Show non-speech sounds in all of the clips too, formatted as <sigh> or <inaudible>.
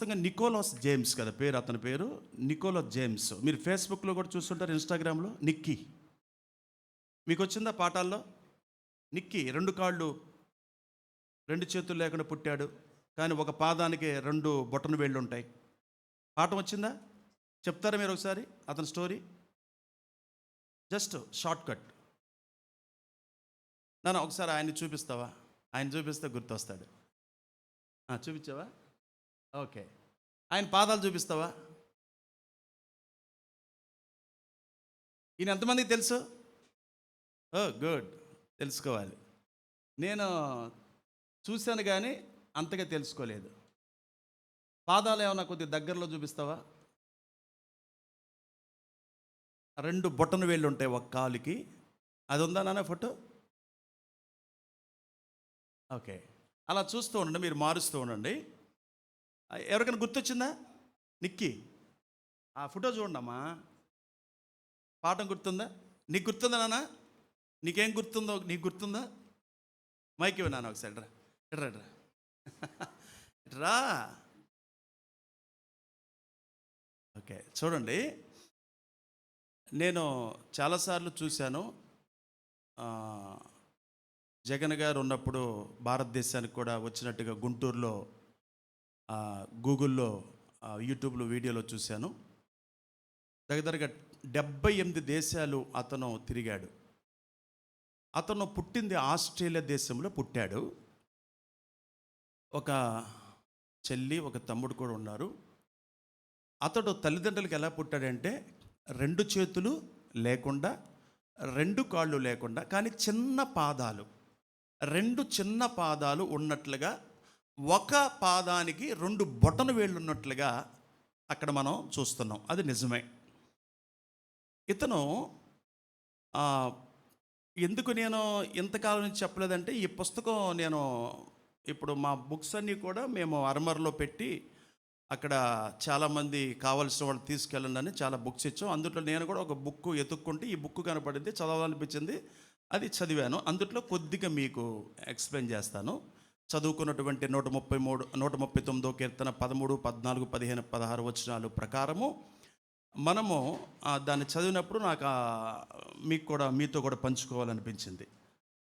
వాస్తవంగా Nicholas James కదా పేరు అతని పేరు నికోలస్ జేమ్స్. మీరు ఫేస్బుక్లో కూడా చూస్తుంటారు ఇన్స్టాగ్రామ్లో నిక్కీ. మీకు వచ్చిందా పాఠాల్లో? నిక్కీ రెండు కాళ్ళు రెండు చేతులు లేకుండా పుట్టాడు కానీ ఒక పాదానికి రెండు బొట్టను వేళ్ళు ఉంటాయి. పాఠం వచ్చిందా? చెప్తారా మీరు ఒకసారి అతని స్టోరీ? Just short cut. నన్ను ఒకసారి ఆయన్ని చూపిస్తావా? ఆయన చూపిస్తే గుర్తొస్తాడు. చూపించావా? ఓకే. ఆయన పాదాలు చూపిస్తావా? ఈయన ఎంతమందికి తెలుసు? Oh good. తెలుసుకోవాలి. నేను చూశాను కానీ అంతగా తెలుసుకోలేదు. పాదాలు ఏమైనా కొద్దిగా దగ్గరలో చూపిస్తావా? రెండు బొట్టన వేళ్ళు ఉంటాయి ఒక కాలుకి. అది ఉందా నాన్న ఫోటో? ఓకే. అలా చూస్తూ ఉండండి మీరు మారుస్తూ ఉండండి. ఎవరికైనా గుర్తొచ్చిందా? నిక్కి. ఆ ఫోటో చూడండమ్మా. పాఠం గుర్తుందా? నీకు గుర్తుందా నాన్న? నీకేం గుర్తుందో నీకు గుర్తుందా? మైక్ ఇవ్వ నాన్న ఒకసారి. రా. ఇట్రా <laughs> రా ఓకే చూడండి. నేను చాలాసార్లు చూశాను. జగన్ గారు ఉన్నప్పుడు భారతదేశానికి కూడా వచ్చినట్టుగా గుంటూరులో గూగుల్లో యూట్యూబ్లో వీడియోలో చూశాను. దగ్గరగా డెబ్బై ఎనిమిది దేశాలు అతను తిరిగాడు. అతను పుట్టింది ఆస్ట్రేలియా దేశంలో పుట్టాడు. ఒక చెల్లి ఒక తమ్ముడు కూడా ఉన్నారు. అతడు తల్లిదండ్రులకు ఎలా పుట్టాడంటే రెండు చేతులు లేకుండా రెండు కాళ్ళు లేకుండా కానీ చిన్న పాదాలు రెండు చిన్న పాదాలు ఉన్నట్లుగా ఒక పాదానికి రెండు బొటన వేళ్ళు ఉన్నట్లుగా అక్కడ మనం చూస్తున్నాం. అది నిజమే. ఇతను ఎందుకు నేను ఇంతకాలం నుంచి చెప్పలేదంటే ఈ పుస్తకం నేను ఇప్పుడు మా బుక్స్ అన్నీ కూడా మేము అరమరలో పెట్టి అక్కడ చాలామంది కావాల్సిన వాళ్ళు తీసుకెళ్ళండి అని చాలా బుక్స్ ఇచ్చాం. అందులో నేను కూడా ఒక బుక్ ఎత్తుక్కుంటే ఈ బుక్ కనపడింది చదవాలనిపించింది అది చదివాను. అందుట్లో కొద్దిగా మీకు ఎక్స్ప్లెయిన్ చేస్తాను. చదువుకున్నటువంటి నూట ముప్పై మూడు నూట ముప్పై తొమ్మిదో కీర్తన పదమూడు పద్నాలుగు పదిహేను పదహారు వచనాలు ప్రకారము మనము దాన్ని చదివినప్పుడు నాకు మీకు కూడా మీతో కూడా పంచుకోవాలనిపించింది.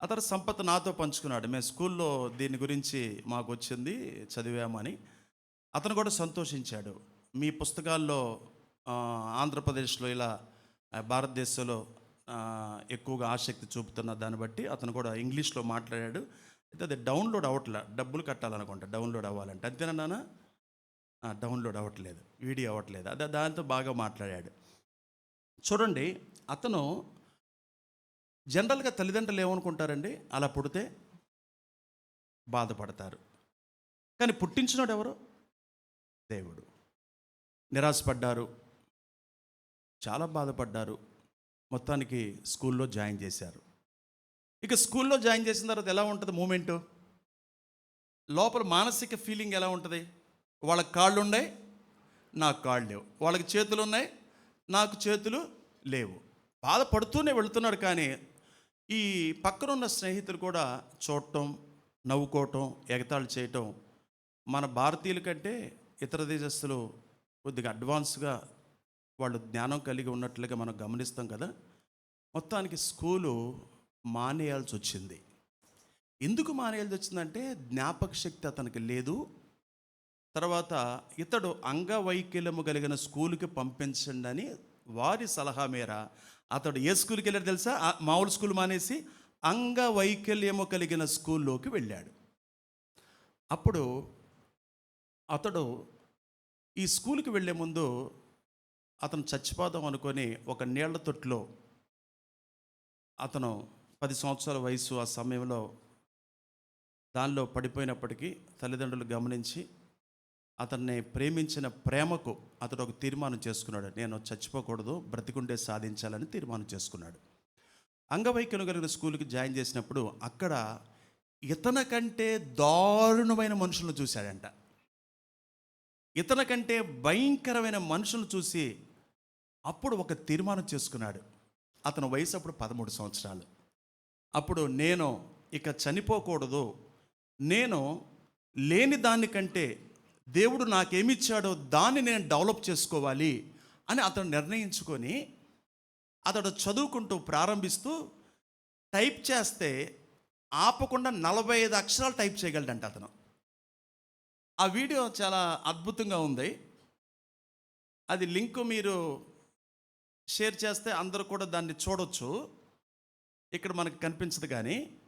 అతను సంపత్ నాతో పంచుకున్నాడు. మేము స్కూల్లో దీని గురించి మాకు వచ్చింది చదివామని అతను కూడా సంతోషించాడు. మీ పుస్తకాల్లో ఆంధ్రప్రదేశ్లో ఇలా భారతదేశంలో ఎక్కువగా ఆసక్తి చూపుతున్న దాన్ని బట్టి అతను కూడా ఇంగ్లీష్లో మాట్లాడాడు. అయితే అది డౌన్లోడ్ అవ్వట్లే. డబ్బులు కట్టాలనుకుంటా డౌన్లోడ్ అవ్వాలంటే. అంతేనా నాన్న డౌన్లోడ్ అవ్వట్లేదు. వీడియో అవ్వట్లేదు. అదే దాంతో బాగా మాట్లాడాడు. చూడండి అతను జనరల్గా తల్లిదండ్రులు ఏమనుకుంటారండి? అలా పుడితే బాధపడతారు. కానీ పుట్టించినోడు ఎవరు? దేవుడు. నిరాశపడ్డారు. చాలా బాధపడ్డారు. మొత్తానికి స్కూల్లో జాయిన్ చేశారు. ఇక స్కూల్లో జాయిన్ చేసిన తర్వాత ఎలా ఉంటుంది మూమెంటు? లోపల మానసిక ఫీలింగ్ ఎలా ఉంటుంది? వాళ్ళకి కాళ్ళు ఉన్నాయి నాకు కాళ్ళు లేవు. వాళ్ళకి చేతులు ఉన్నాయి నాకు చేతులు లేవు. బాధపడుతూనే వెళుతున్నాడు కానీ ఈ పక్కనున్న స్నేహితులు కూడా చూడటం నవ్వుకోవటం ఎగతాళి చేయటం మన భారతీయుల కంటే ఇతర దేశస్తులు కొద్దిగా అడ్వాన్స్గా వాళ్ళు జ్ఞానం కలిగి ఉన్నట్లుగా మనం గమనిస్తాం కదా. మొత్తానికి స్కూలు మానేయాల్సి వచ్చింది ఎందుకు మానేయాల్సి వచ్చిందంటే జ్ఞాపక శక్తి అతనికి లేదు. తర్వాత ఇతడు అంగవైకల్యము కలిగిన స్కూల్కి పంపించండి అని వారి సలహా మేర అతడు ఏ స్కూల్కి వెళ్ళాడు తెలుసా? ఆ మామూలు స్కూల్ మానేసి అంగవైకల్యము కలిగిన స్కూల్లోకి వెళ్ళాడు. అప్పుడు అతడు ఈ స్కూల్కి వెళ్ళే ముందు అతను చచ్చిపోదాం అనుకొని ఒక నీళ్ళ తొట్టులో అతను పది సంవత్సరాల వయసు ఆ సమయంలో దానిలో పడిపోయినప్పటికీ తల్లిదండ్రులు గమనించి అతన్ని ప్రేమించిన ప్రేమకు అతడు ఒక తీర్మానం చేసుకున్నాడు. నేను చచ్చిపోకూడదు బ్రతికుండే సాధించాలని తీర్మానం చేసుకున్నాడు. అంగవైకల్యం కలిగిన స్కూల్కి జాయిన్ చేసినప్పుడు అక్కడ ఇతన కంటే దారుణమైన మనుషులను చూశాడంట. ఇతన కంటే భయంకరమైన మనుషులు చూసి అప్పుడు ఒక తీర్మానం చేసుకున్నాడు. అతని వయసు అప్పుడు పదమూడు సంవత్సరాలు. అప్పుడు నేను ఇక చనిపోకూడదు. నేను లేని దానికంటే దేవుడు నాకేమిచ్చాడో దాన్ని నేను డెవలప్ చేసుకోవాలి అని అతను నిర్ణయించుకొని అతడు చదువుకుంటూ ప్రారంభిస్తూ టైప్ చేస్తే ఆపకుండా నలభై ఐదు అక్షరాలు టైప్ చేయగలడంట అతను. ఆ వీడియో చాలా అద్భుతంగా ఉంది. అది లింక్ మీరు షేర్ చేస్తే అందరూ కూడా దాన్ని చూడొచ్చు. ఇక్కడ మనకు కనిపించదు కానీ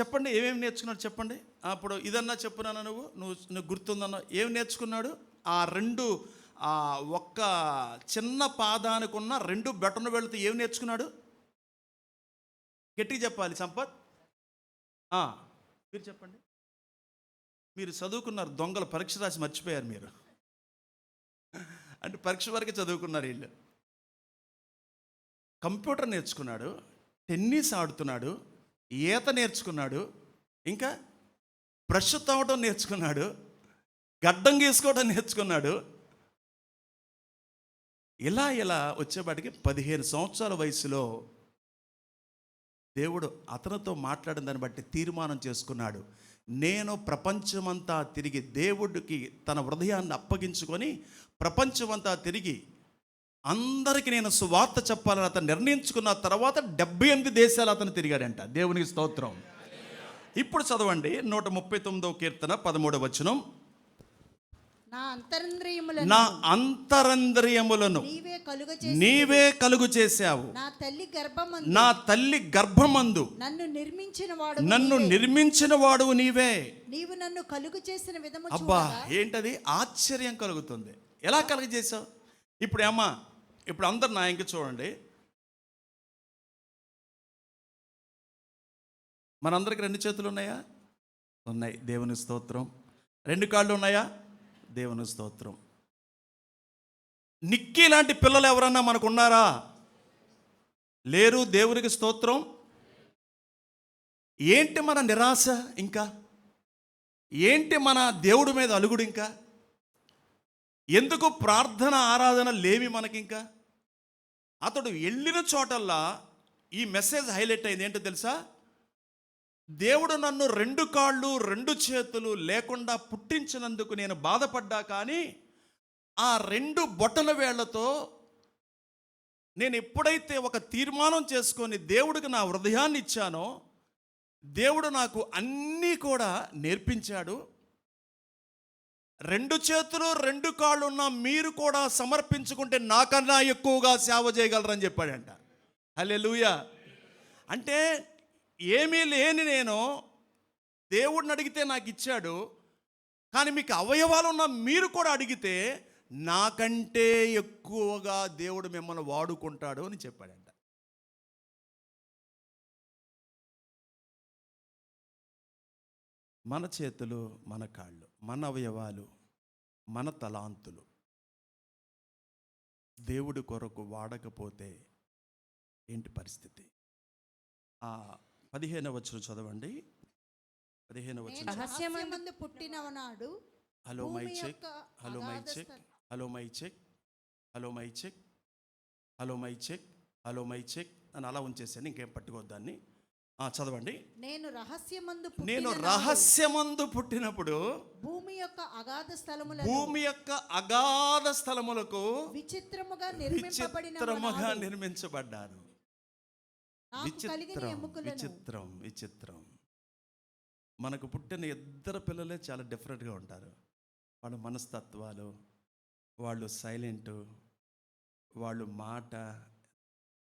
చెప్పండి ఏమేమి నేర్చుకున్నాడు చెప్పండి? అప్పుడు ఇదన్నా చెప్పున్నాను నువ్వు? నువ్వు నువ్వు గుర్తుందన్నా? ఏం నేర్చుకున్నాడు? ఆ రెండు ఆ ఒక్క చిన్న పాదానికి ఉన్న రెండు బెటన్ వెళుతూ ఏం నేర్చుకున్నాడు? గట్టిగా చెప్పాలి సంపత్. మీరు చెప్పండి. మీరు చదువుకున్నారు దొంగలు పరీక్ష రాసి మర్చిపోయారు మీరు. అంటే పరీక్ష వరకే చదువుకున్నారు వీళ్ళు. కంప్యూటర్ నేర్చుకున్నాడు టెన్నిస్ ఆడుతున్నాడు ఈత నేర్చుకున్నాడు ఇంకా బ్రష్ తవ్వడం నేర్చుకున్నాడు గడ్డం గీసుకోవడం నేర్చుకున్నాడు. ఇలా ఇలా వచ్చేపాటికి పదిహేను సంవత్సరాల వయసులో దేవుడు అతనితో మాట్లాడిన దాన్ని బట్టి తీర్మానం చేసుకున్నాడు. నేను ప్రపంచమంతా తిరిగి దేవుడికి తన హృదయాన్ని అప్పగించుకొని ప్రపంచమంతా తిరిగి అందరికీ నేను సువార్త చెప్పాలని అతను నిర్ణయించుకున్న తర్వాత డెబ్బై ఎనిమిది దేశాలు అతను తిరిగాడంట. దేవునికి స్తోత్రం. ఇప్పుడు చదవండి నూట ముప్పై తొమ్మిదవ కీర్తన పదమూడవ వచనం. నా అంతరంద్రియములను నా అంతరంద్రియములను నీవే కలుగ కలుగు చేశావు. నా తల్లి గర్భమందు నా తల్లి గర్భమందు నన్ను నిర్మించిన వాడు నన్ను నిర్మించిన వాడు నీవే. నీవు నన్ను కలుగు చేసిన విధము అబ్బా ఏంటది? ఆశ్చర్యం కలుగుతుంది. ఎలా కలుగజేశావు ఇప్పుడు అమ్మా ఇప్పుడు అందరు నా ఇంక చూడండి. మనందరికి రెండు చేతులు ఉన్నాయా? ఉన్నాయి. దేవుని స్తోత్రం. రెండు కాళ్ళు ఉన్నాయా? దేవుని స్తోత్రం. నిక్కి లాంటి పిల్లలు ఎవరన్నా మనకు ఉన్నారా లేరు? దేవునికి స్తోత్రం. ఏంటి మన నిరాశ ఇంకా? ఏంటి మన దేవుడి మీద అలుగుడు ఇంకా? ఎందుకు ప్రార్థన ఆరాధన లేవి మనకింకా? అతడు వెళ్ళిన చోటల్లా ఈ మెసేజ్ హైలైట్ అయింది. ఏంటో తెలుసా? దేవుడు నన్ను రెండు కాళ్ళు రెండు చేతులు లేకుండా పుట్టించినందుకు నేను బాధపడ్డా కానీ ఆ రెండు బొట్టల వేళ్ళతో నేను ఎప్పుడైతే ఒక తీర్మానం చేసుకొని దేవుడికి నా హృదయాన్ని ఇచ్చానో దేవుడు నాకు అన్నీ కూడా నేర్పించాడు. రెండు చేతులు రెండు కాళ్ళు ఉన్న మీరు కూడా సమర్పించుకుంటే నాకన్నా ఎక్కువగా సేవ చేయగలరని చెప్పాడంట. హల్లెలూయా. అంటే ఏమీ లేని నేను దేవుడిని అడిగితే నాకు ఇచ్చాడు. కానీ మీకు అవయవాలు ఉన్న మీరు కూడా అడిగితే నాకంటే ఎక్కువగా దేవుడు మిమ్మల్ని వాడుకుంటాడు అని చెప్పాడంట. మన చేతులు మన కాళ్ళు. మన అవయవాలు మన తలాంతులు. దేవుడి కొరకు వాడకపోతే ఏంటి పరిస్థితి? ఆ పదిహేను వచ్చిన చదవండి. పదిహేను వచ్చిన రహస్యమందు పుట్టినవనాడు hello my check. Hello my check. Hello my check. Hello my check. Hello my check. Hello my check. అని అలా ఉంచేసాను ఇంకేం పట్టుకోవద్దాన్ని చదవండి. నేను రహస్యమందు నేను రహస్యమందు పుట్టినప్పుడు భూమి యొక్క అగాధ స్థలముల భూమి యొక్క అగాధ స్థలములకు విచిత్రముగా విచిత్రముగా నిర్మించబడ్డాను విచిత్రం విచిత్రం మనకు పుట్టిన ఇద్దరు పిల్లలే చాలా డిఫరెంట్గా ఉంటారు. వాళ్ళ మనస్తత్వాలు వాళ్ళు సైలెంటు వాళ్ళు మాట.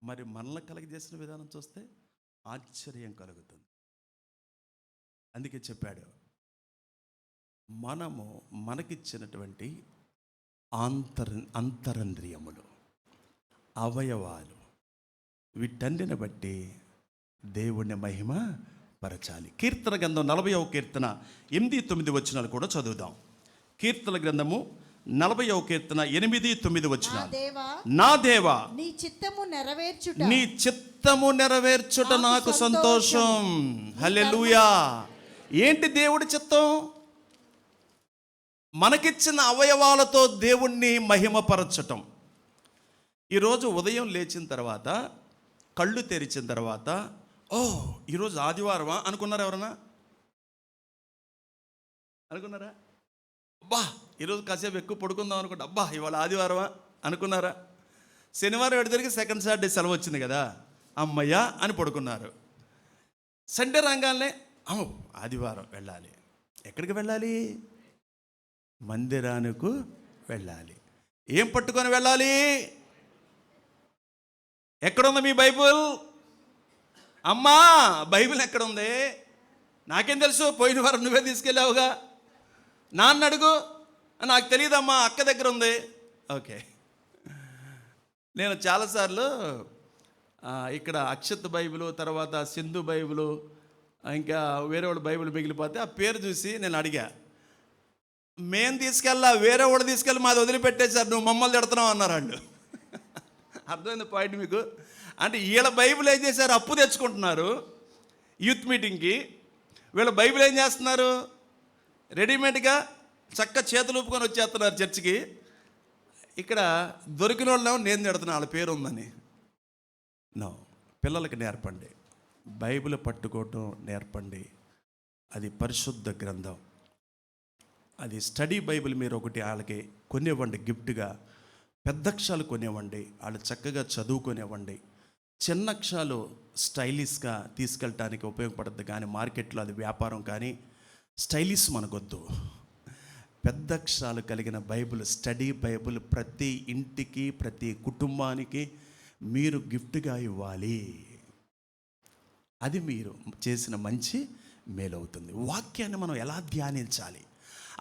మరి మనల్ని కలగజేసిన విధానం చూస్తే ఆశ్చర్యం కలుగుతుంది. అందుకే చెప్పాడు మనము మనకిచ్చినటువంటి ఆంతర అంతరంద్రియములు అవయవాలు వీటన్నిని బట్టి దేవుని మహిమ పరచాలి. కీర్తన గ్రంథం నలభైవ కీర్తన ఎనిమిది తొమ్మిది వచ్చినాలు కూడా చదువుదాం. కీర్తన గ్రంథము నలభైవ కీర్తన ఎనిమిది తొమ్మిది నా వచనాలు దేవా నా దేవా నీ చిత్తము నెరవేర్చుట. నీ చిత్తము నెరవేర్చుట నాకు సంతోషం. హల్లెలూయా. ఏంటి దేవుడి చిత్తం? మనకిచ్చిన అవయవాలతో దేవుణ్ణి మహిమపరచటం. ఈరోజు ఉదయం లేచిన తర్వాత కళ్ళు తెరిచిన తర్వాత ఓ ఈరోజు ఆదివారమా అనుకున్నారా ఎవరన్నా? అనుకున్నారా? అబ్బా ఈరోజు కాసేపు ఎక్కువ పడుకుందాం అనుకుంటా. అబ్బా ఇవాళ ఆదివారమా? అనుకున్నారా? శనివారం ఎడతరికి సెకండ్ సాటర్డే సెలవు వచ్చింది కదా. అమ్మయ్యా అని పడుకున్నారు. సండే రంగాలనే అమ్మ ఆదివారం వెళ్ళాలి. ఎక్కడికి వెళ్ళాలి? మందిరానికి వెళ్ళాలి. ఏం పట్టుకొని వెళ్ళాలి? ఎక్కడుంది మీ బైబుల్? అమ్మా బైబిల్ ఎక్కడుంది? నాకేం తెలుసు పోయిన వారం నువ్వే తీసుకెళ్ళావుగా. నాన్న అడుగు నాకు తెలియదమ్మా అక్క దగ్గర ఉంది. ఓకే. నేను చాలాసార్లు ఇక్కడ అక్షత్ బైబిల్ తర్వాత సింధు బైబిల్ ఇంకా వేరే వాళ్ళ బైబిల్ మిగిలిపోతే ఆ పేరు చూసి నేను అడిగా. మేం తీసుకెళ్ళా వేరే వాడు తీసుకెళ్ళి మాది వదిలిపెట్టేశారు నువ్వు మమ్మల్ని తిడుతున్నావు అన్నారు వాళ్ళు. అర్థమైంది పాయింట్ మీకు? అంటే వీళ్ళ బైబిల్ ఏం చేశారు? అప్పు తెచ్చుకుంటున్నారు యూత్ మీటింగ్కి. వీళ్ళ బైబిల్ ఏం చేస్తున్నారు? రెడీమేడ్గా చక్క చేతులు ఊపుకొని వచ్చేస్తున్నారు చర్చికి. ఇక్కడ దొరికిన వాళ్ళు నేను తిడుతున్నా వాళ్ళ పేరు ఉందని. నో పిల్లలకి నేర్పండి. బైబిల్ పట్టుకోవటం నేర్పండి. అది పరిశుద్ధ గ్రంథం. అది స్టడీ బైబిల్ మీరు ఒకటి వాళ్ళకి కొనివ్వండి గిఫ్ట్గా. పెద్ద అక్షరాలు కొనివ్వండి వాళ్ళు చక్కగా చదువుకొనివ్వండి. చిన్నక్షరాలు స్టైలిష్గా తీసుకెళ్ళటానికి ఉపయోగపడుతుంది కానీ మార్కెట్లో అది వ్యాపారం కానీ స్టైలిష్ మనకొద్దు. పెద్ద అక్షరాలు కలిగిన బైబిల్ స్టడీ బైబుల్ ప్రతి ఇంటికి ప్రతి కుటుంబానికి మీరు గిఫ్ట్గా ఇవ్వాలి. అది మీరు చేసిన మంచి మేలవుతుంది. వాక్యాన్ని మనం ఎలా ధ్యానించాలి?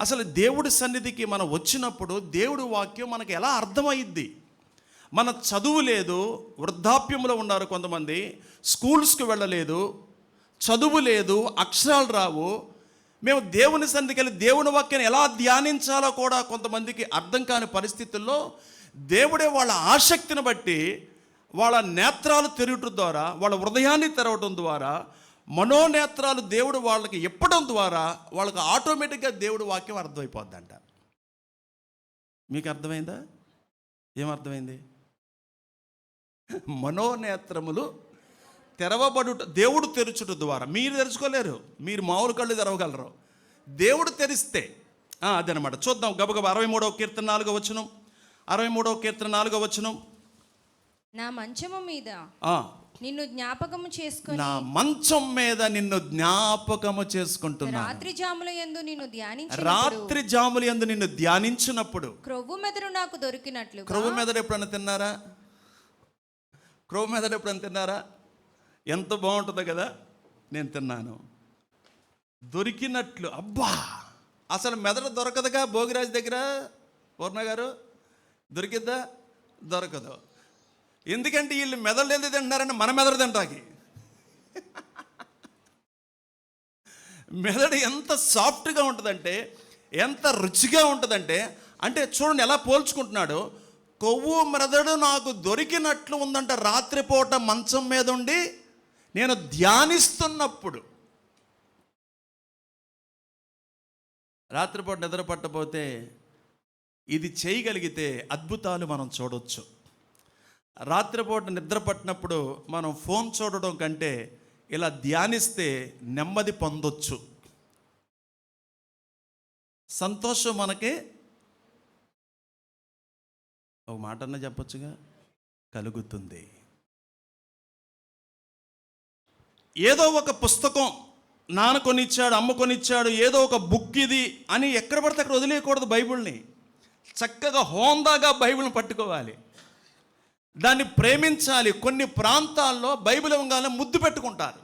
అసలు దేవుడి సన్నిధికి మనం వచ్చినప్పుడు దేవుడి వాక్యం మనకు ఎలా అర్థమైద్ది? మన చదువు లేదు వృద్ధాప్యంలో ఉన్నారు కొంతమంది స్కూల్స్కి వెళ్ళలేదు చదువు లేదు అక్షరాలు రావు మేము దేవుని సన్నిధికి వెళ్ళి దేవుని వాక్యాన్ని ఎలా ధ్యానించాలో కూడా కొంతమందికి అర్థం కాని పరిస్థితుల్లో దేవుడే వాళ్ళ ఆసక్తిని బట్టి వాళ్ళ నేత్రాలు తెరవటం ద్వారా వాళ్ళ హృదయాన్ని తెరవటం ద్వారా మనోనేత్రాలు దేవుడు వాళ్ళకి ఇప్పడం ద్వారా వాళ్ళకి ఆటోమేటిక్గా దేవుడు వాక్యం అర్థమైపోద్దంట. మీకు అర్థమైందా? ఏమర్థమైంది <laughs> మనోనేత్రములు తెరవబడుట దేవుడు తెరుచుట ద్వారా. మీరు తెరుచుకోలేరు. మీరు మామూలు కళ్ళు తెరవగలరు. దేవుడు తెరిస్తే ఆ, అదనమాట. చూద్దాం. గబగబ అరవై మూడవ కీర్తన నాలుగో వచనం. అరవై మూడవ కీర్తన నాలుగో వచనం. నా మంచము మీద నిన్ను జ్ఞాపకము చేసుకుని నా మంచం మీద నిన్ను జ్ఞాపకము చేసుకుంటున్నా రాత్రి జాముల యందు నిన్ను ధ్యానించి రాత్రి జాములు ఎందు నిన్ను ధ్యానించినప్పుడు క్రొవ్వు మెదడు నాకు దొరికినట్లు క్రొవ్వు మెదడు ఎప్పుడన్నా తిన్నారా? క్రొవ్వు మెదడు ఎప్పుడన్నా తిన్నారా? ఎంత బాగుంటుందో కదా నేను తిన్నాను. దొరికినట్లు అబ్బా! అసలు మెదడు దొరకదుగా భోగిరాజు దగ్గర? పూర్ణ గారు దొరికిద్దా? దొరకదు. ఎందుకంటే వీళ్ళు మెదడు ఎందుకు తింటున్నారని మన మెదడు తింటాకి. మెదడు ఎంత సాఫ్ట్గా ఉంటుందంటే ఎంత రుచిగా ఉంటుందంటే అంటే చూడండి ఎలా పోల్చుకుంటున్నాడు. కొవ్వు మెదడు నాకు దొరికినట్లు ఉందంట రాత్రిపూట మంచం మీద ఉండి నేను ధ్యానిస్తున్నప్పుడు రాత్రిపూట నిద్ర పట్టపోతే ఇది చేయగలిగితే అద్భుతాలు మనం చూడవచ్చు రాత్రిపూట నిద్ర పట్టినప్పుడు మనం ఫోన్ చూడడం కంటే ఇలా ధ్యానిస్తే నెమ్మది పొందొచ్చు. సంతోషం మనకి. ఒక మాట అన్న చెప్పొచ్చుగా? కలుగుతుంది. ఏదో ఒక పుస్తకం నాన్న కొనిచ్చాడు అమ్మ కొనిచ్చాడు ఏదో ఒక బుక్ ఇది అని ఎక్కడ పడితే అక్కడ వదిలేయకూడదు బైబిల్ని. చక్కగా హోందాగా బైబిల్ని పట్టుకోవాలి. దాన్ని ప్రేమించాలి. కొన్ని ప్రాంతాల్లో బైబిల్ ఇవ్వగానే ముద్దు పెట్టుకుంటారు.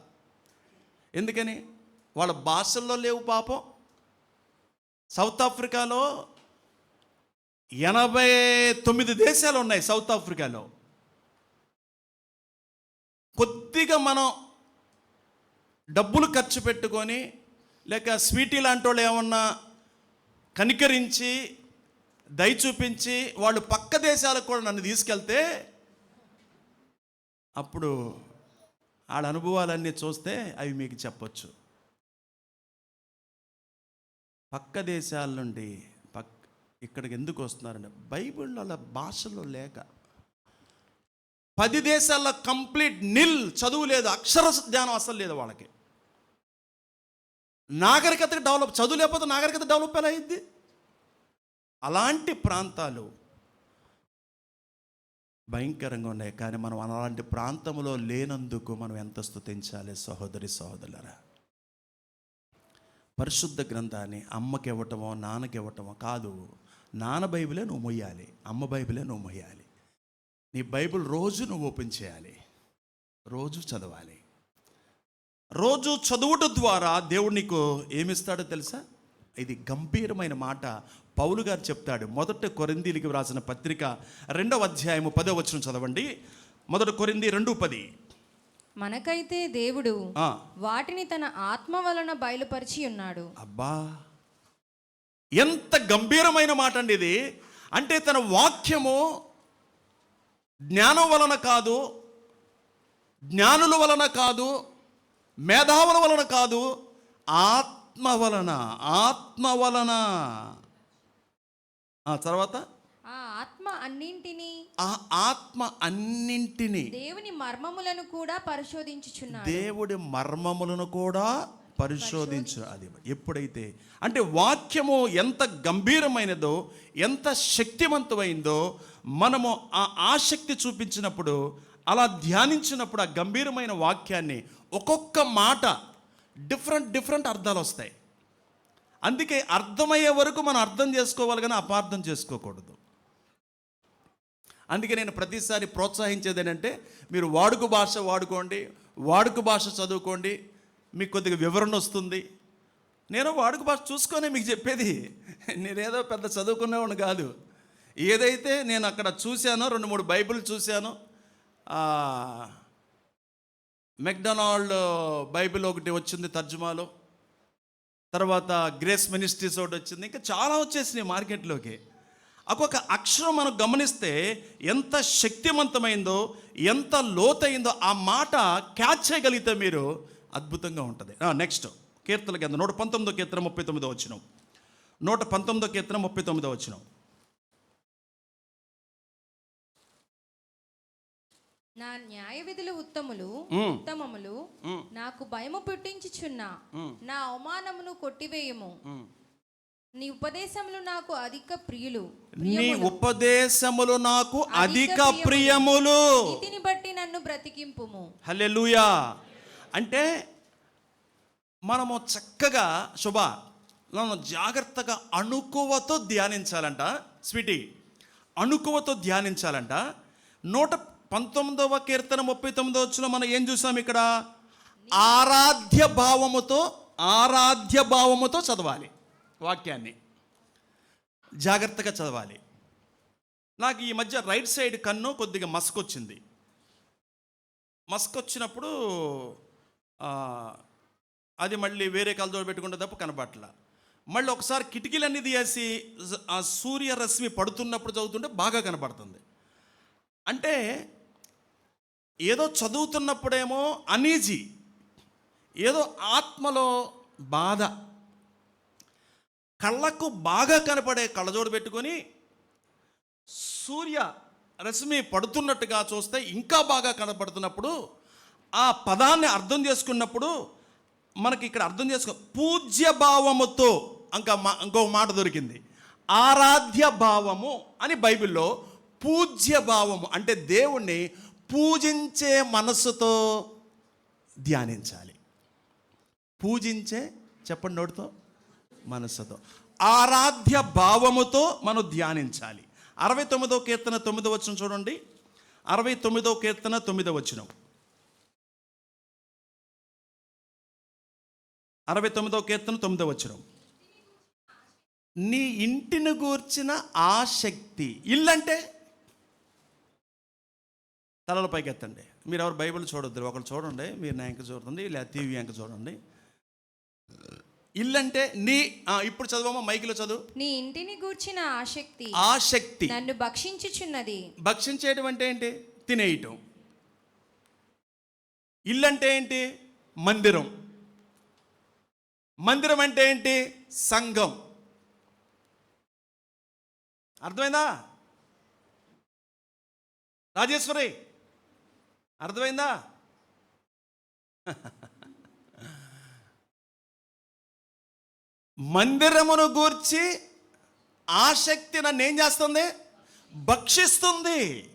ఎందుకని? వాళ్ళ భాషల్లో లేవు పాపం. సౌత్ ఆఫ్రికాలో ఎనభై తొమ్మిది దేశాలు ఉన్నాయి సౌత్ ఆఫ్రికాలో. కొద్దిగా మనం డబ్బులు ఖర్చు పెట్టుకొని లేక స్వీటీ లాంటి వాళ్ళు ఏమన్నా కనికరించి దయ చూపించి వాళ్ళు పక్క దేశాలకు కూడా నన్ను తీసుకెళ్తే అప్పుడు వాళ్ళ అనుభవాలన్నీ చూస్తే అవి మీకు చెప్పొచ్చు. పక్క దేశాల నుండి పక్ ఇక్కడికి ఎందుకు వస్తున్నారంటే బైబిల్లో అలా భాషలో లేక. పది దేశాల్లో కంప్లీట్ నిల్ చదువు లేదు అక్షర జ్ఞానం అసలు లేదు వాళ్ళకి. నాగరికత డెవలప్ చదువు లేకపోతే నాగరికత డెవలప్ ఎలా అయింది అలాంటి ప్రాంతాలు భయంకరంగా ఉన్నాయి. కానీ మనం అలాంటి ప్రాంతంలో లేనందుకు మనం ఎంత స్తుతించాలి? సహోదరి సహోదరులరా. పరిశుద్ధ గ్రంథాన్ని అమ్మకి ఇవ్వటమో నాన్నకి ఇవ్వటమో కాదు. నాన్న బైబిలే నువ్వు మొయ్యాలి. అమ్మ బైబిలే నువ్వు మొయ్యాలి. నీ బైబిల్ రోజు నువ్వు ఓపెన్ చేయాలి. రోజు చదవాలి. రోజు చదువుట ద్వారా దేవుడు నీకు ఏమిస్తాడో తెలుసా? ఇది గంభీరమైన మాట. పౌలు గారు చెప్తాడు. మొదట కొరిందీలికి వ్రాసిన పత్రిక రెండవ అధ్యాయము పదో వచనం చదవండి. మొదట కొరింది రెండు పది. మనకైతే దేవుడు వాటిని తన ఆత్మ వలన బయలుపరిచి ఉన్నాడు. అబ్బా! ఎంత గంభీరమైన మాట అండి ఇది. అంటే తన వాక్యము జ్ఞానం వలన కాదు జ్ఞానుల వలన కాదు మేధావుల వలన కాదు ఆత్మ వలన ఆత్మ వలన. ఆ తర్వాత? ఆ ఆత్మ అన్నింటినీ. ఆ ఆత్మ అన్నింటినీ. దేవుని మర్మములను కూడా పరిశోధించుచున్నాడు. దేవుడి మర్మములను కూడా పరిశోధించు అది ఎప్పుడైతే? అంటే వాక్యము ఎంత గంభీరమైనదో ఎంత శక్తివంతమైందో మనము ఆ ఆసక్తి చూపించినప్పుడు అలా ధ్యానించినప్పుడు ఆ గంభీరమైన వాక్యాన్ని ఒక్కొక్క మాట డిఫరెంట్ డిఫరెంట్ అర్థాలు వస్తాయి. అందుకే అర్థమయ్యే వరకు మనం అర్థం చేసుకోవాలి కానీ అపార్థం చేసుకోకూడదు. అందుకే నేను ప్రతిసారి ప్రోత్సహించేది ఏంటంటే మీరు వాడుక భాష వాడుకోండి వాడుక భాష చదువుకోండి మీకు కొద్దిగా వివరణ వస్తుంది. నేను వాడుక భాష చూసుకొని మీకు చెప్పేది నేనేదో పెద్ద చదువుకునేవాడిని కాదు. ఏదైతే నేను అక్కడ చూశానో రెండు మూడు బైబిల్ చూశాను మెక్డొనాల్డ్ uh, బైబిల్ ఒకటి వచ్చింది తర్జుమాలో. తర్వాత గ్రేస్ మినిస్ట్రీస్ ఒకటి వచ్చింది. ఇంకా చాలా వచ్చేసినాయి మార్కెట్లోకి. ఒక్కొక్క అక్షరం మనం గమనిస్తే ఎంత శక్తివంతమైందో ఎంత లోతైందో ఆ మాట క్యాచ్ చేయగలిగితే మీరు అద్భుతంగా ఉంటుంది. నెక్స్ట్ కీర్తన కింద నూట పంతొమ్మిదో కీర్తన ముప్పై తొమ్మిదో వచ్చినాం నూట పంతొమ్మిదో కీర్తన ముప్పై తొమ్మిదో వచ్చినాం నా న్యాయ విధులు ఉత్తములు మ్మ్. ఉత్తమములు మ్మ్. నాకు భయము పుట్టించుచున్న. నా అవమానమును కొట్టివేయము. నీ ఉపదేశములు నాకు అధిక ప్రియులు. నీ ఉపదేశములు నాకు అధిక అధిక ప్రియములు. నీతిని బట్టి నన్ను బ్రతికింపుము. హల్లెలూయా. అంటే మనము చక్కగా శుభ మనం జాగ్రత్తగా అణుకువతో ధ్యానించాలంట స్వీటీ. అణుకువతో ధ్యానించాలంట. నూట పంతొమ్మిదవ కీర్తన ముప్పై తొమ్మిదవ వచ్చిన మనం ఏం చూసాం ఇక్కడ? ఆరాధ్య భావముతో ఆరాధ్య భావముతో చదవాలి వాక్యాన్ని. జాగ్రత్తగా చదవాలి. నాకు ఈ మధ్య రైట్ సైడ్ కన్ను కొద్దిగా మస్కొచ్చింది. మస్క్ వచ్చినప్పుడు అది మళ్ళీ వేరే కళ్ళతో పెట్టుకుంటే తప్ప కనబట్ల మళ్ళీ ఒకసారి కిటికీలన్నీ తీసి ఆ సూర్యరశ్మి పడుతున్నప్పుడు చదువుతుంటే బాగా కనబడుతుంది. అంటే ఏదో చదువుతున్నప్పుడేమో అనీజీ ఏదో ఆత్మలో బాధ. కళ్ళకు బాగా కనపడే కళ్ళజోడు పెట్టుకొని సూర్య రశ్మి పడుతున్నట్టుగా చూస్తే ఇంకా బాగా కనపడుతున్నప్పుడు ఆ పదాన్ని అర్థం చేసుకున్నప్పుడు మనకి ఇక్కడ అర్థం చేసుకో పూజ్య భావముతో ఇంకా మా- ఇంకో మాట దొరికింది. ఆరాధ్య భావము అని బైబిల్లో పూజ్య భావము అంటే దేవుణ్ణి పూజించే మనస్సుతో ధ్యానించాలి. పూజించే చెప్పండి నోటితో? మనస్సుతో. ఆరాధ్య భావముతో మనం ధ్యానించాలి. అరవై తొమ్మిదో కీర్తన తొమ్మిదో వచ్చిన చూడండి. అరవై తొమ్మిదో కీర్తన తొమ్మిదో వచ్చిన అరవై తొమ్మిదో కీర్తన తొమ్మిదో వచ్చిన నీ ఇంటిని గూర్చిన ఆసక్తి ఇల్లంటే? తలల పైకి ఎత్తండి మీరు ఎవరు బైబిల్ చూడొద్దు ఒకరు చూడండి మీరు నా ఎంక చూడండి లేదా టీవీ ఎంక చూడండి. ఇల్లంటే నీ ఆ, ఇప్పుడు చదవమ్మా మైకిలో చదువు. నీ ఇంటిని గూర్చిన ఆసక్తి ఆసక్తి నన్ను భక్షించుచున్నది. భక్షించేయడం అంటే ఏంటి? తినేయటం. ఇల్లు అంటే ఏంటి? మందిరం. మందిరం అంటే ఏంటి? సంఘం. అర్థమైందా? రాజేశ్వరి అర్థమైందా? మందిరమును గూర్చి ఆసక్తి నన్ను ఏం చేస్తుంది? భక్షిస్తుంది.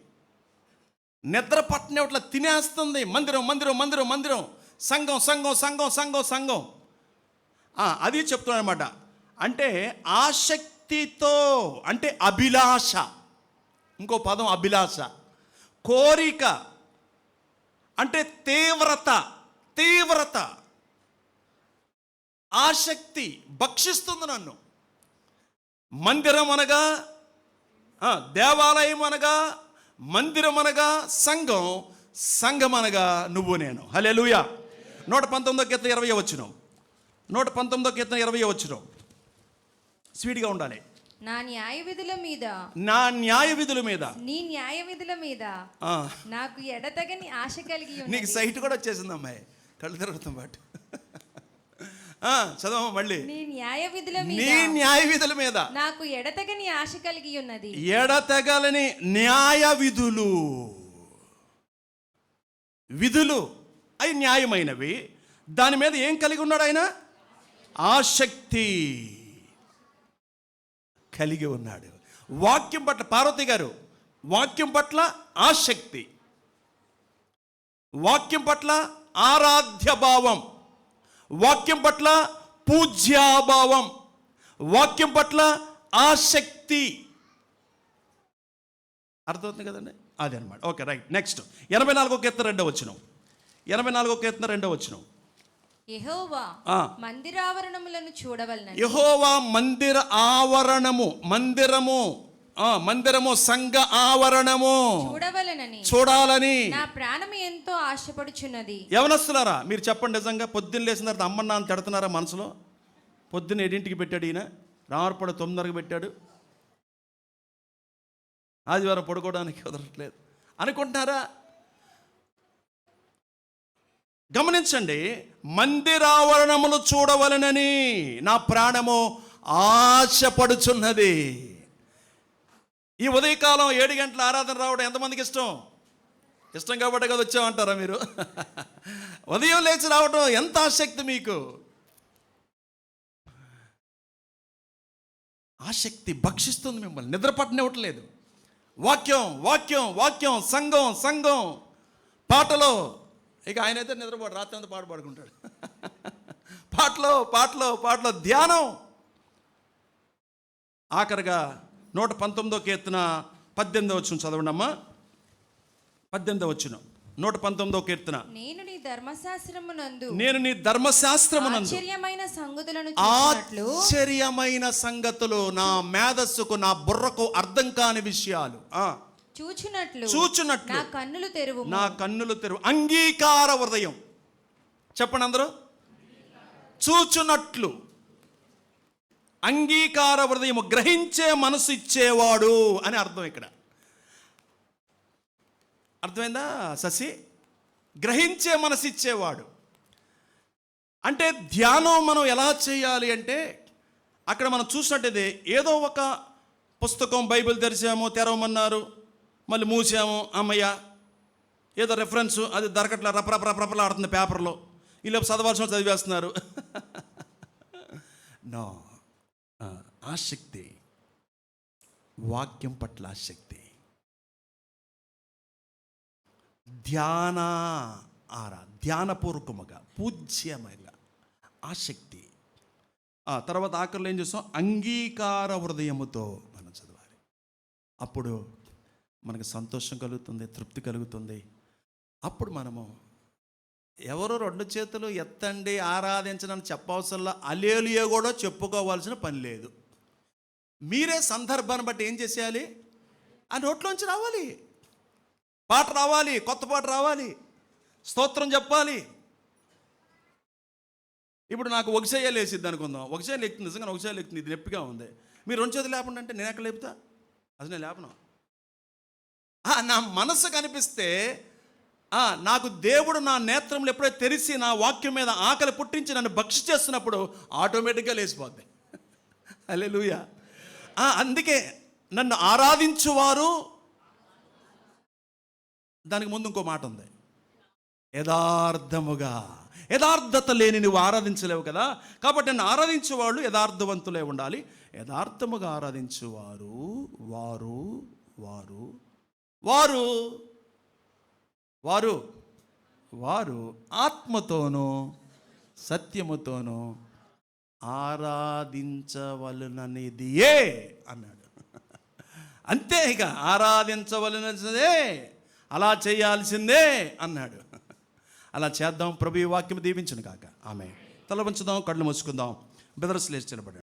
నిద్ర పట్టినట్ల తినేస్తుంది? మందిరం మందిరం మందిరం మందిరం. సంఘం సంఘం సంఘం సంఘం సంఘం. అది చెప్తున్నాను అనమాట అంటే ఆసక్తితో అంటే అభిలాష. ఇంకో పదం అభిలాష. కోరిక. అంటే తీవ్రత తీవ్రత. ఆసక్తి భక్షిస్తుంది నన్ను. మందిరం అనగా దేవాలయం అనగా మందిరం అనగా సంఘం సంఘం అనగా నువ్వు నేను. హలే నూట పంతొమ్మిదో కీర్తన ఇరవై వచ్చిన నూట పంతొమ్మిదో కీర్తన ఇరవై వచ్చిన స్వీట్గా ఉండాలి. నా న్యాయ విధుల మీద. నా న్యాయ విధుల మీద. నీ న్యాయ విధుల మీద నాకు ఎడతగని ఆశ కలిగి నీకు సైట్ కూడా వచ్చేసింది అమ్మాయి. కళ్ళు తిరుగుతాం పాటు. ఆ, చదవమ్మా మళ్ళీ. నీ న్యాయ విధుల నీ మీద. న్యాయ విధుల మీద. నాకు ఎడతగని ఆశ కలిగి ఉన్నది. ఎడతెగలని న్యాయ విధులు విధులు అవి న్యాయమైనవి. దాని మీద ఏం కలిగి ఉన్నాడు ఆయన? ఆసక్తి. కలిగి ఉన్నాడు. వాక్యం పట్ల పార్వతి గారు వాక్యం పట్ల ఆసక్తి. వాక్యం పట్ల ఆరాధ్య భావం వాక్యం పట్ల పూజ్యాభావం. వాక్యం పట్ల ఆసక్తి. అర్థమవుతుంది కదండి? అదే అనమాట ఓకే రైట్. నెక్స్ట్. ఎనభై నాలుగో కీర్తన రెండో వచ్చినాం ఎనభై నాలుగో కీర్తన రెండో వచ్చినాం యెహోవా. మందిరావరణములను చూడవలనని. యహోవా మందిర ఆవరణము మందిరము ఆ, మందిరము సంఘ ఆవరణము. చూడవలనని. చూడాలని. నా ప్రాణం ఎంతో ఆశపడుచున్నది. యవనస్తున్నారా మీరు చెప్పండి నిజంగా పొద్దున్న లేచిన తర్వాత అమ్మ నాన్న తిడుతున్నారా మనసులో? పొద్దున్న ఎడింటికి పెట్టాడు ఈయన రామర్పడ తొమ్మిదిన్నరకు పెట్టాడు. ఆదివారం పడుకోవడానికి కుదరట్లేదు. అనుకుంటున్నారా? గమనించండి మందిరావరణములు చూడవలనని నా ప్రాణము ఆశపడుచున్నది. ఈ ఉదయకాలం ఏడు గంటల ఆరాధన రావడం ఎంతమందికి ఇష్టం? ఇష్టం కాబట్టి కదా వచ్చామంటారా మీరు? <laughs> ఉదయం లేచి రావడం ఎంత ఆసక్తి మీకు? ఆసక్తి భక్షిస్తుంది మిమ్మల్ని నిద్ర పట్టనివ్వట్లేదు. వాక్యం వాక్యం వాక్యం సంఘం సంఘం. పాటలో ఇక ఆయన అయితే నిద్రపోడు రాత్రి అంతా పాట పాడుకుంటాడు. <laughs> పాటలో పాటలో పాటలో ధ్యానం. ఆఖరిగా నూట పంతొమ్మిదో కీర్తన పద్దెనిమిదో వచ్చిన చదవండి అమ్మా పద్దెనిమిదో వచ్చిన నూట పంతొమ్మిదో కీర్తన. నేను నీ ధర్మశాస్త్రమునందు నేను నీ ధర్మశాస్త్రమునందు ఆశ్చర్యమైన సంగతులను ఆశ్చర్యమైన సంగతులు నా మేధస్సుకు నా బుర్రకు అర్థం కాని విషయాలు. చూచినట్లు చూచున్నట్లు నా కన్నులు తెరువు నా కన్నులు తెరువు. అంగీకార హృదయం. చెప్పండి అందరూ. చూచున్నట్లు అంగీకార హృదయము గ్రహించే మనసు ఇచ్చేవాడు అని అర్థం ఇక్కడ. అర్థమైందా శశి? గ్రహించే మనసు ఇచ్చేవాడు. అంటే ధ్యానం మనం ఎలా చేయాలి అంటే అక్కడ మనం చూసినట్టయితే ఏదో ఒక పుస్తకం బైబిల్ తెరిచాము తెరవమన్నారు. మళ్ళీ మూసాము అమ్మయ్య. ఏదో రెఫరెన్స్ అది దొరకట్లా రపరప రపరపలా ఆడుతుంది పేపర్లో ఇలా చదవాల్సిన చదివేస్తున్నారు. <laughs> నో. ఆసక్తి వాక్యం పట్ల ఆసక్తి ధ్యాన ఆరా ధ్యానపూర్వకముగా పూజ్యముగా ఆసక్తి ఆ తర్వాత ఆఖరిలో ఏం చేస్తాం? అంగీకార హృదయముతో మనం చదవాలి. అప్పుడు మనకు సంతోషం కలుగుతుంది తృప్తి కలుగుతుంది. అప్పుడు మనము ఎవరో రెండు చేతులు ఎత్తండి ఆరాధించడానికి చెప్పవసరంలో అలేలియో కూడా చెప్పుకోవాల్సిన పని లేదు. మీరే సందర్భాన్ని బట్టి ఏం చేసేయాలి? ఆ నోట్లోంచి రావాలి. పాట రావాలి కొత్త పాట రావాలి స్తోత్రం చెప్పాలి. ఇప్పుడు నాకు ఒకసేయ లేసిద్ది అనుకుందాం. ఒకసేయ లెక్కుతుంది నిజంగా ఒకసేయ లెక్కుతుంది ఇది నొప్పిగా ఉంది. మీరు రెండు చేతులు లేకుండా అంటే నేను ఎక్కడ లేపుతా? అది నేను లేపను. నా మనసు కనిపిస్తే ఆ, నాకు దేవుడు నా నేత్రములు ఎప్పుడైతే తెరిచి నా వాక్యం మీద ఆకలి పుట్టించి నన్ను భక్షి చేస్తున్నప్పుడు ఆటోమేటిక్గా లేచిపోద్ది. <laughs> అలే అందుకే నన్ను ఆరాధించువారు. దానికి ముందు ఇంకో మాట ఉంది. యథార్థముగా. యథార్థత లేని నువ్వు ఆరాధించలేవు కదా. కాబట్టి నన్ను ఆరాధించే వాళ్ళు యథార్థవంతులే ఉండాలి. యథార్థముగా ఆరాధించువారు వారు వారు వారు వారు వారు ఆత్మతోనూ సత్యముతోనూ ఆరాధించవలననిదియే అన్నాడు. అంతే ఇక ఆరాధించవలనదే అలా చేయాల్సిందే అన్నాడు. అలా చేద్దాం ప్రభు ఈ వాక్యం దీవించను కాక ఆమె తల కళ్ళు మూసుకుందాం. బెదరస్ లేచి నిలబడండి.